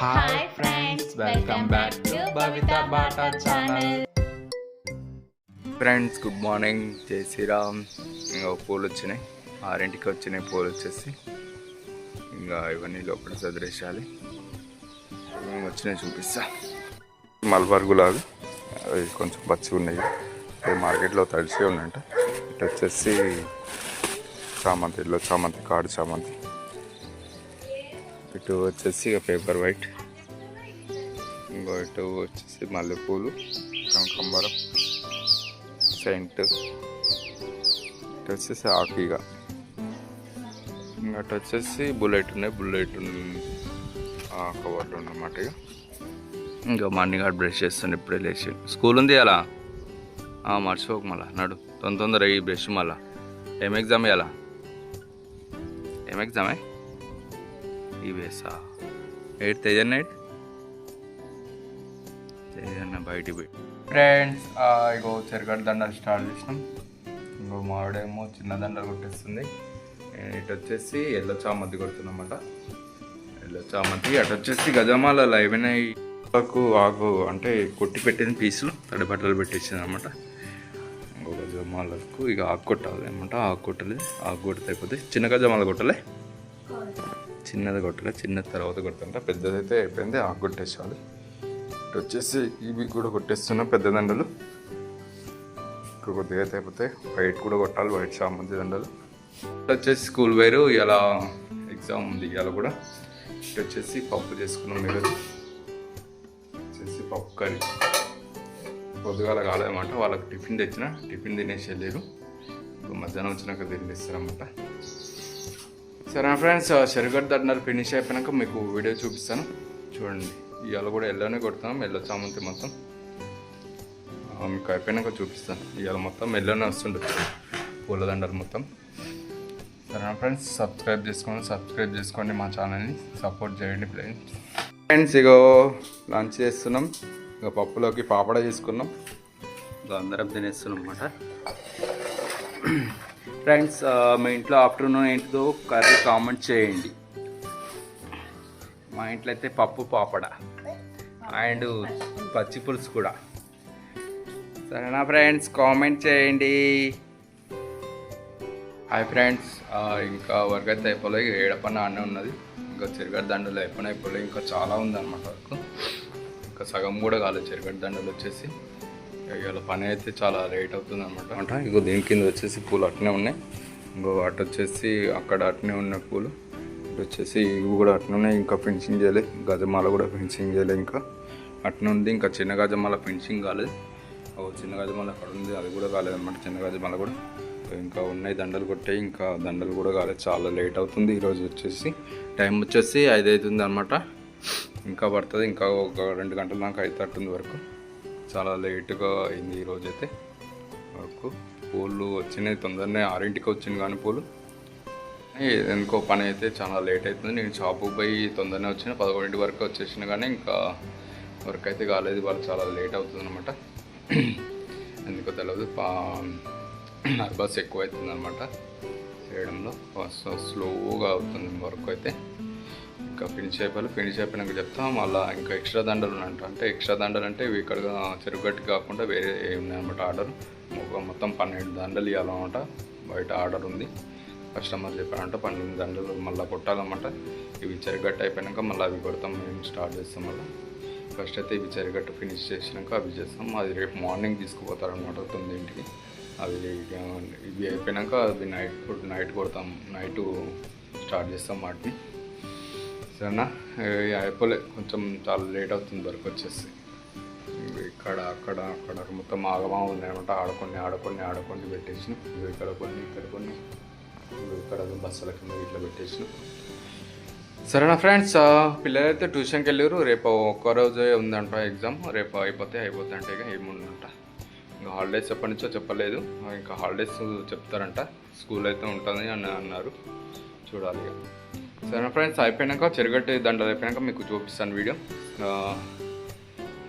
Hi friends welcome back to Bhavitha Bata channel friends good morning Jai Shriram ఇంకా పూలు వచ్చినాయి. ఆరింటికి వచ్చినాయి పూలు వచ్చేసి. ఇంకా ఇవన్నీ లోపల చదిరేసాలి ఏమేమి వచ్చినాయి చూపిస్తా. మల్బార్ గులాబీ అవి కొంచెం పచ్చిగా ఉన్నాయి. అవి మార్కెట్లో తడిసి ఉన్నాయంట. ఇటు వచ్చేసి చామంతి ఇల్లు చామంతి కాడు చామంతి. ఇటు వచ్చేసి ఇక పేపర్ వైట్. ఇంకో ఇటు వచ్చేసి మల్లెపూలు కనకాంబరం సెంట్ ఇటు వచ్చేసి ఆకిగా అటు వచ్చేసి బుల్లెట్ ఉన్నాయి. బుల్లెట్ కవర్లు ఉన్నమాట ఇక. ఇంకా మార్నింగ్ ఆడ బ్రష్ చేస్తాను ఇప్పుడే లేచి. స్కూల్ ఉంది అలా మర్చిపోక మళ్ళా. నడు. తొందర తొందర ఈ బ్రష్ మళ్ళా. ఏం ఎగ్జామ్ ఇవ్వాలా ఏం ఎగ్జామే? ఇవేసా ఎయిట్ తేజన్ ఎయిట్ తేజన్న బయటికి పోయి. ఫ్రెండ్స్ ఇగో చెరగడ్డ దండలు స్టార్ట్ చేసినాం. ఇంకో మావిడేమో చిన్న దండలు కొట్టేస్తుంది. ఇటు వచ్చేసి ఎల్లో చామంతి కొడుతున్నమాట ఎల్లో చామంతి అటు వచ్చేసి గజమాల ఏమైనా ఆకు ఆకు అంటే కొట్టి పెట్టిన పీసులు తడి బట్టలు పెట్టేసింది అనమాట ఇంకో గజమాలకు ఇక ఆకు కొట్టాలి అనమాట ఆకు కొట్టలేదు ఆకు కొడితే అయిపోతే చిన్న గజమాల కొట్టలే. చిన్నది కొట్టడం చిన్న తర్వాత కొడుతుంటా పెద్దది అయితే అయిపోయింది ఆకు కొట్టేసాలి ఇటు వచ్చేసి ఇవి కూడా కొట్టేస్తున్నా పెద్ద దండలు. ఇంకా కొద్దిగా అయితే అయిపోతే వైట్ కూడా కొట్టాలి వైట్ చామంతి దండలు. ఇటు వచ్చేసి స్కూల్ వేరు ఇలా ఎగ్జామ్ ఉంది ఇవాళ కూడా. ఇటు వచ్చేసి పప్పు చేసుకున్నాం మీరు వచ్చేసి పప్పు కర్రీ. పొద్దుగాల కాలేదన్నమాట వాళ్ళకి టిఫిన్ తెచ్చిన టిఫిన్ తినేసి వెళ్ళారు ఇప్పుడు మధ్యాహ్నం వచ్చినాక తినేస్తారన్నమాట సరే ఫ్రెండ్స్ చెరుగడ్డ దండలు ఫినిష్ అయిపోయాక మీకు వీడియో చూపిస్తాను. చూడండి ఇవాళ కూడా ఎల్లోనే కొడుతున్నాం ఎల్లో చామంతి మొత్తం. మీకు అయిపోయినాక చూపిస్తాను. ఇవాళ మొత్తం ఎల్లోనే వస్తుండొచ్చు పూలదండలు మొత్తం. సరే ఫ్రెండ్స్ సబ్స్క్రైబ్ చేసుకోండి సబ్స్క్రైబ్ చేసుకోండి మా ఛానల్ని. సపోర్ట్ చేయండి ఫ్రెండ్స్ ఫ్రెండ్స్ ఇగో లంచ్ చేస్తున్నాం. ఇక పప్పులోకి పాపడ చేసుకున్నాం ఇక అందరం తినేస్తున్నాం అన్నమాట. ఫ్రెండ్స్ మా మీ ఇంట్లో ఆఫ్టర్నూన్ ఏంటిదో కర్రీ కామెంట్ చేయండి. మా ఇంట్లో అయితే పప్పు పాపడ అండ్ పచ్చి పులుసు కూడా. సరేనా ఫ్రెండ్స్? కామెంట్ చేయండి. హాయ్ ఫ్రెండ్స్ ఇంకా వర్క్ అయితే అయిపోలేదు. ఏడపన్న అన్నీ ఉన్నది. ఇంకా చెరుగడ దండలు అయిపోయినా అయిపోలేదు ఇంకా చాలా ఉందన్నమాట వర్క్. ఇంకా సగం కూడా కాలేదు. చెరుగడ దండలు వచ్చేసి. ఇవాళ పని అయితే చాలా లేట్ అవుతుంది అనమాట అంటే ఇంకో దీని కింద వచ్చేసి పూలు అట్నే ఉన్నాయి. ఇంకో అటు వచ్చేసి అక్కడ అట్నే ఉన్న పూలు. ఇటు వచ్చేసి ఇవి కూడా అట్నే ఉన్నాయి. ఇంకా ఫెన్సింగ్ చేయలేదు గజమాల కూడా ఫెన్సింగ్ చేయలేదు ఇంకా. అట్నే ఉంది. ఇంకా చిన్న గజమాల ఫెన్సింగ్ కాలేదు. ఓ చిన్న గజమాల అక్కడ ఉంది. అది కూడా కాలేదన్నమాట. చిన్న గజమాల కూడా. ఇంకా ఉన్నాయి. దండలు కొట్టాయి ఇంకా దండలు కూడా కాలేదు చాలా లేట్ అవుతుంది. ఈరోజు వచ్చేసి టైం వచ్చేసి ఐదు అవుతుంది అనమాట ఇంకా పడుతుంది. ఇంకా ఒక రెండు గంటల దాకా అవుతుంది వరకు. చాలా లేట్గా అయింది ఈరోజు అయితే వరకు పూలు వచ్చినాయి తొందరనే ఆరింటికి వచ్చింది కానీ పూలు. ఎందుకో పని అయితే చాలా లేట్ అవుతుంది. నేను షాపుకి పోయి తొందరనే వచ్చిన పదకొండింటి వరకు వచ్చేసిన కానీ ఇంకా వర్క్ అయితే కాలేదు. వాళ్ళు చాలా లేట్ అవుతుంది అనమాట ఎందుకో తెలియదు పా నర్వస్ ఎక్కువ అవుతుంది అనమాట చేయడంలో స్లోగా అవుతుంది వర్క్ అయితే. ఇంకా ఫినిష్ అయిపోయి ఫినిష్ అయిపోయినాక చెప్తాం. మళ్ళీ ఇంకా ఎక్స్ట్రా దండలు అంట అంటే ఎక్స్ట్రా దండలు అంటే ఇవి ఇక్కడ చెరుగట్టు కాకుండా వేరే ఉన్నాయన్నమాట ఆర్డర్. ఒక మొత్తం పన్నెండు దండలు ఇవ్వాలన్నమాట బయట ఆర్డర్ ఉంది. కస్టమర్ చెప్పారంట పన్నెండు దండలు మళ్ళీ కొట్టాలన్నమాట. ఇవి చెరుగట్టు అయిపోయినాక మళ్ళీ అవి కొడతాం. మేము స్టార్ట్ చేస్తాం మళ్ళీ. ఫస్ట్ అయితే ఇవి చెరుగట్టు ఫినిష్ చేసినాక అవి చేస్తాం. అది రేపు మార్నింగ్ తీసుకుపోతారనమాట తొమ్మిదింటికి. అవి ఇవి అయిపోయినాక అవి నైట్ నైట్ కొడతాం. నైట్ స్టార్ట్ చేస్తాం వాటిని. సరేనా? అయిపోలే. కొంచెం చాలా లేట్ అవుతుంది వరకు వచ్చేసి. ఇక్కడ అక్కడ అక్కడ మొత్తం ఆగమా ఉన్నాయన్నమాట ఆడుకొని ఆడుకొని ఆడుకొని పెట్టేసిన. ఇక్కడ కొన్ని ఇక్కడ కొన్ని. ఇక్కడ బస్సుల కింద ఇట్లా పెట్టేసిన. సరేనా ఫ్రెండ్స్? పిల్లలైతే ట్యూషన్కి వెళ్ళారు. రేపు ఒక్క రోజే ఉందంట ఎగ్జామ్. రేపు అయిపోతే అయిపోతే అంటే ఇక ఏముందంట. ఇంకా హాలిడేస్ ఎప్పటి నుంచో చెప్పలేదు. ఇంకా హాలిడేస్ చెప్తారంట. స్కూల్ అయితే ఉంటుంది అని అన్నారు. చూడాలి ఇక. సరే ఫ్రెండ్స్ అయిపోయినాక చెరుగట్టి దండలు అయిపోయాక మీకు చూపిస్తాను వీడియో.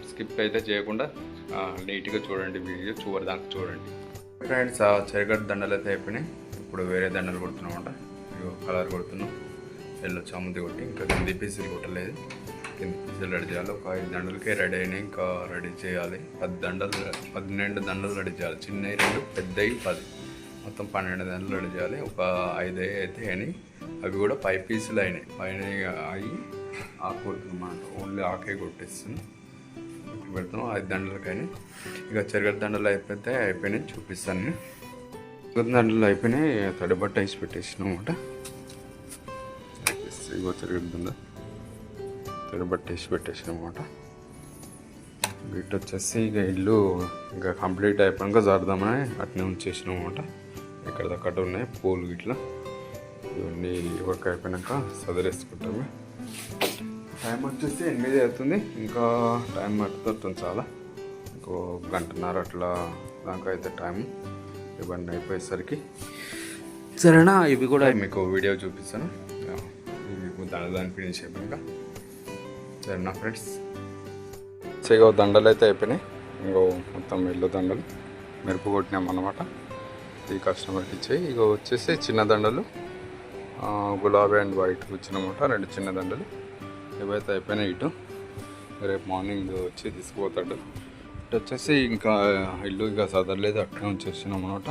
స్కిప్ అయితే చేయకుండా నీట్గా చూడండి వీడియో చివరిదాకా చూడండి. ఫ్రెండ్స్ చెరుగడ్డ దండలు అయితే అయిపోయినాయి. ఇప్పుడు వేరే దండలు కొడుతున్నామంట. అంట కలర్ కొడుతున్నాం. ఎల్లో చామంతి కొట్టి ఇంకా కింది పీసులు కొట్టలేదు. కింది పీసులు రెడీ చేయాలి. ఒక ఐదు దండలకే రెడీ అయినాయి. ఇంకా రెడీ చేయాలి. పది దండలు పన్నెండు దండలు రెడీ చేయాలి. చిన్నవి రెండు పెద్దవి పది. మొత్తం పన్నెండు దండలు రెడీ చేయాలి. ఒక ఐదు అయితే అయినాయి. అవి కూడా పై పీసులు అయినాయి. పైన అయి ఆకు అన్నమాట ఓన్లీ ఆకే కొట్టేస్తుంది పెడతాం ఐదు దండలకైనా. ఇక చెరగడ దండలు అయిపోతే అయిపోయినాయి చూపిస్తాను. నేను చెరగడ దండలు అయిపోయినాయి. తడిబట్ట వేసి పెట్టేసిన అనమాట ఇగో చెరగడ దండ. తడిబట్ట వేసి పెట్టేసిన అనమాట వీటి వచ్చేసి ఇక ఇల్లు ఇంకా కంప్లీట్ అయిపోయాక జరుదామని అట్నే ఉంచేసినాం అనమాట ఇక్కడ దక్కట ఉన్నాయి? పూలు గిట్లా. ఇవన్నీ వర్క్ అయిపోయినాక సదిరేసుకుంటాము. టైం వచ్చేసి ఎనిమిది అవుతుంది. ఇంకా టైం పడుతుంది చాలా. ఇంకో గంటన్నర అట్లా దాకా అయితే టైం ఇవన్నీ అయిపోయేసరికి. సరేనా? ఇవి కూడా మీకు వీడియో చూపిస్తాను. ఇవి దాని ఫినిష్ అయిపోయాక సరేనా ఫ్రెండ్స్? సో ఇగో దండలు అయితే అయిపోయినాయి. ఇంకో మొత్తం ఎల్లు దండలు మెరుపు కొట్టినాం అన్నమాట ఈ కస్టమర్కి ఇచ్చాయి. ఇగో వచ్చేసి చిన్న దండలు. గులాబీ అండ్ వైట్ వచ్చినమాట రెండు చిన్న దండలు. ఇవైతే అయిపోయినాయి ఇటు. రేపు మార్నింగ్ వచ్చి తీసుకుపోతాడు. ఇటు వచ్చేసి ఇంకా ఇల్లు ఇక చదవలేదు అట్లే ఉంచేసినాం అనమాట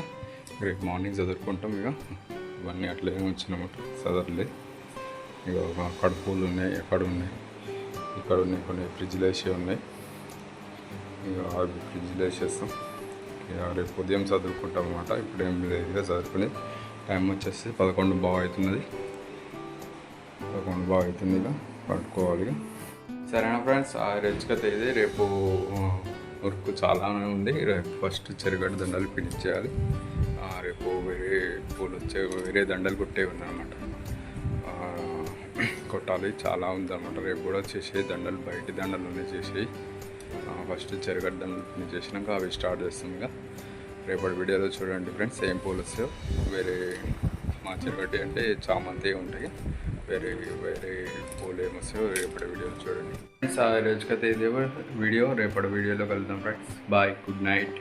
రేపు మార్నింగ్ చదువుకుంటాం ఇక ఇవన్నీ అట్లే ఉంచినమాట చదవలేదు ఇక అక్కడ పూలు ఉన్నాయి ఎక్కడ ఉన్నాయి? ఇక్కడ ఉన్నాయి కొన్ని ఫ్రిడ్జ్లు వేసి ఉన్నాయి. ఇక అవి వేసేస్తాం. ఇక రేపు ఉదయం చదువుకుంటాం అనమాట ఇప్పుడు ఏం లేదు ఇక చదువుకుని. టైం వచ్చేసి పదకొండు బాగా అవుతున్నది పదకొండు బాగా అవుతుంది ఇక. పట్టుకోవాలి సరేనా ఫ్రెండ్స్ ఆ రెచ్చుకత ఇది. రేపు వర్క్ చాలానే ఉంది. రేపు ఫస్ట్ చెరుగడ్డ దండలు పిడిచేయాలి రేపు వేరే పూలు వచ్చే వేరే దండలు కొట్టేవి ఉన్నాయన్నమాట కొట్టాలి. చాలా ఉందన్నమాట. రేపు కూడా చేసే దండలు బయటి దండలు చేసేవి ఫస్ట్ చెరుగడ్డ దండలు ఫినిష్ చేసినాక అవి స్టార్ట్ చేస్తాం ఇక. రేపటి వీడియోలో చూడండి ఫ్రెండ్స్. ఏం పూలు వస్తాయో వేరే మా చెరుగడ్డి అంటే చామంతి ఉంటాయి. వేరే వేరే పూలు ఏమొస్తాయో రేపటి వీడియోలో చూడండి. ఫ్రెండ్స్ ఆ రోజుకైతే ఇదే వీడియో. రేపటి వీడియోలో కలుద్దాం ఫ్రెండ్స్. Bye good night.